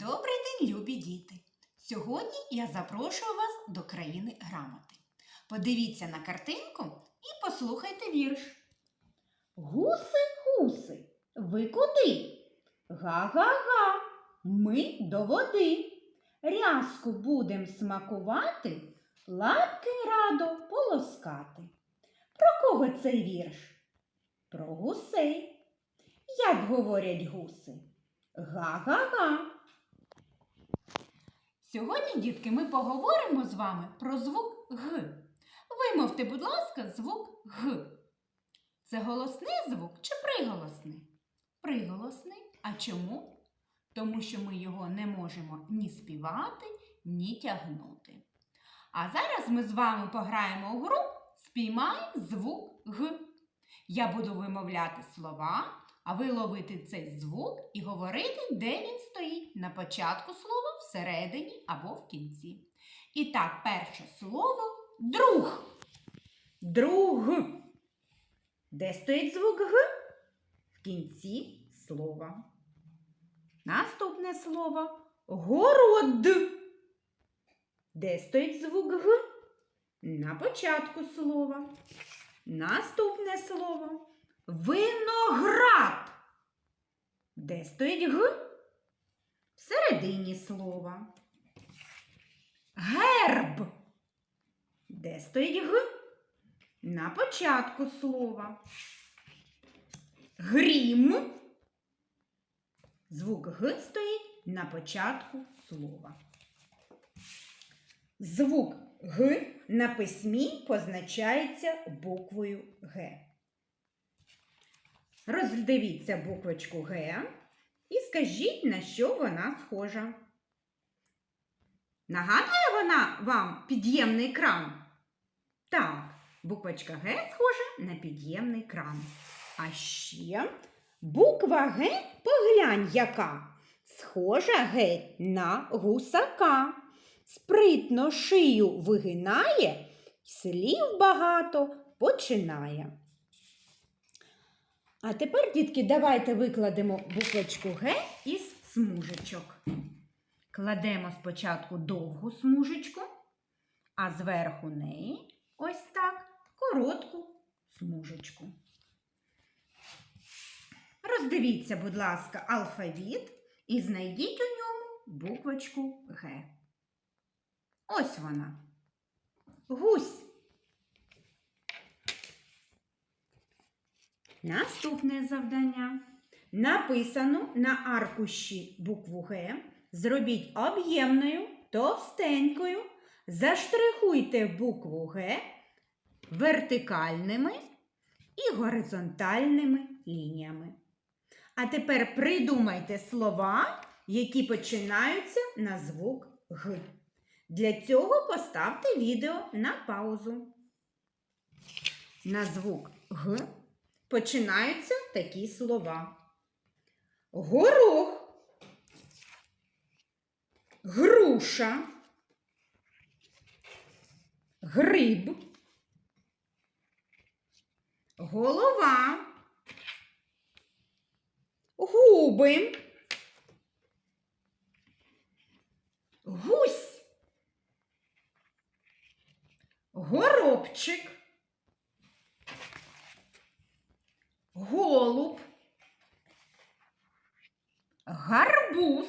Добрий день, любі діти! Сьогодні я запрошую вас до країни грамоти. Подивіться на картинку і послухайте вірш. Гуси, гуси, ви куди? Га-га-га, ми до води. Рязку будем смакувати, лапки радо полоскати. Про кого цей вірш? Про гусей. Як говорять гуси? Га-га-га. Сьогодні, дітки, ми поговоримо з вами про звук Г. Вимовте, будь ласка, звук Г. Це голосний звук чи приголосний? Приголосний. А чому? Тому що ми його не можемо ні співати, ні тягнути. А зараз ми з вами пограємо у гру Спіймай звук Г. Я буду вимовляти слова, а ви ловити цей звук і говорити, де він стоїть на початку слова, всередині або в кінці. І так, перше слово друг. Друг. Де стоїть звук Г? В кінці слова. Наступне слово город. Де стоїть звук Г? На початку слова. Наступне слово виноград. Де стоїть Г? Всередині слова. Герб. Де стоїть Г? На початку слова. Грім. Звук Г стоїть на початку слова. Звук Г на письмі позначається буквою Г. Роздивіться буквочку Г скажіть, на що вона схожа. Нагадує вона вам під'ємний кран? Так, буквочка Г схожа на під'ємний кран. А ще буква Г, поглянь, яка схожа геть на гусака. Спритно шию вигинає, слів багато починає. А тепер, дітки, давайте викладемо буквочку Г із смужечок. Кладемо спочатку довгу смужечку, а зверху неї ось так коротку смужечку. Роздивіться, будь ласка, алфавіт і знайдіть у ньому буквочку Г. Ось вона. Гусь. Наступне завдання. Написану на аркуші букву Г. Зробіть об'ємною, товстенькою. Заштрихуйте букву Г вертикальними і горизонтальними лініями. А тепер придумайте слова, які починаються на звук Г. Для цього поставте відео на паузу. На звук Г починаються такі слова. Горох, груша, гриб, голова, губи, гусь, горобчик, голуб, гарбуз,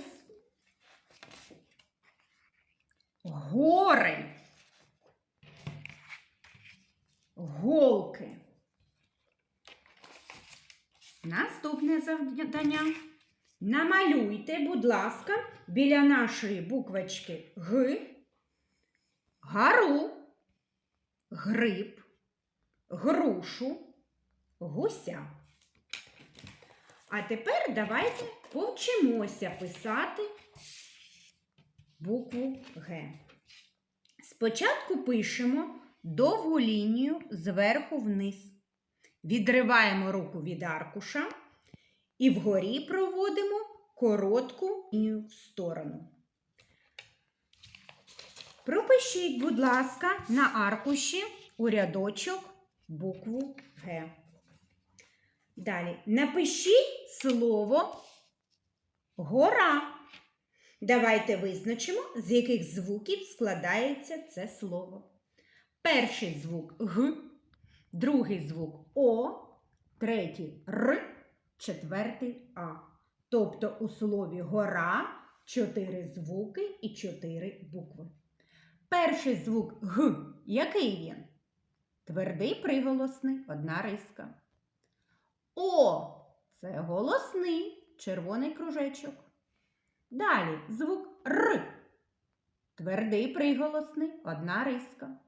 гори, голки. Наступне завдання. Намалюйте, будь ласка, біля нашої буквочки Г, гару, гриб, грушу, гуся. А тепер давайте повчимося писати букву Г. Спочатку пишемо довгу лінію зверху вниз. Відриваємо руку від аркуша і вгорі проводимо коротку лінію в сторону. Пропишіть, будь ласка, на аркуші у рядочок букву Г. Далі напишіть слово гора. Давайте визначимо, з яких звуків складається це слово. Перший звук Г, другий звук О, третій Р, четвертий А. Тобто у слові гора чотири звуки і чотири букви. Перший звук Г, який він? Твердий приголосний, одна риска. О це голосний червоний кружечок. Далі звук Р. Твердий приголосний, одна риска.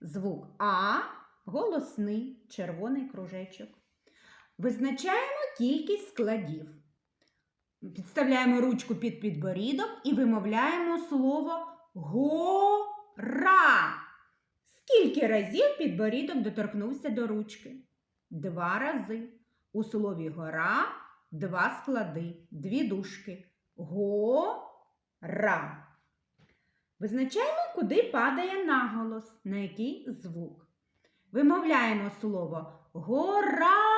Звук А голосний червоний кружечок. Визначаємо кількість складів. Підставляємо ручку під підборідок і вимовляємо слово гора. Скільки разів підборідок доторкнувся до ручки? Два рази. У слові гора два склади, дві дужки. Гора. Визначаємо, куди падає наголос, на який звук. Вимовляємо слово гора.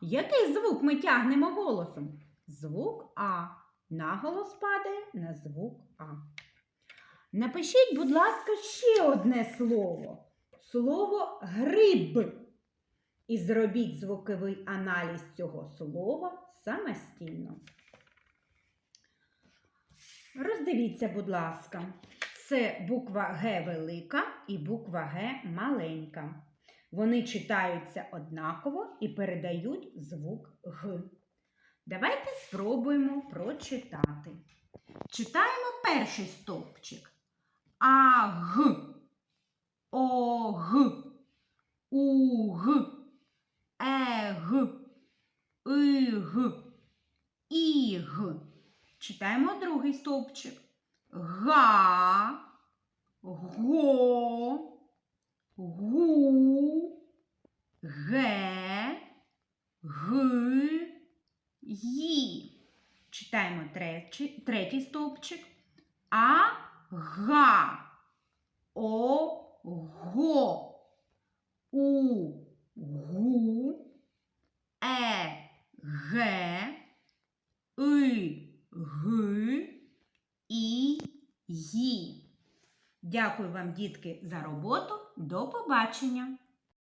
Який звук ми тягнемо голосом? Звук А. Наголос падає на звук А. Напишіть, будь ласка, ще одне слово. Слово гриб. І зробіть звуковий аналіз цього слова самостійно. Роздивіться, будь ласка, це буква Г велика і буква Г маленька. Вони читаються однаково і передають звук Г. Давайте спробуємо прочитати. Читаємо перший стовпчик. АГ, ОГ, УГ, ЕГ, ИГ, ІГ. Читаємо другий стовпчик. Га, го, гу, ге, ги, ї. Читаємо третій, третій стовпчик. А, га, о, го, у, гу, ге, и, Г і, ї. Дякую вам, дітки, за роботу. До побачення!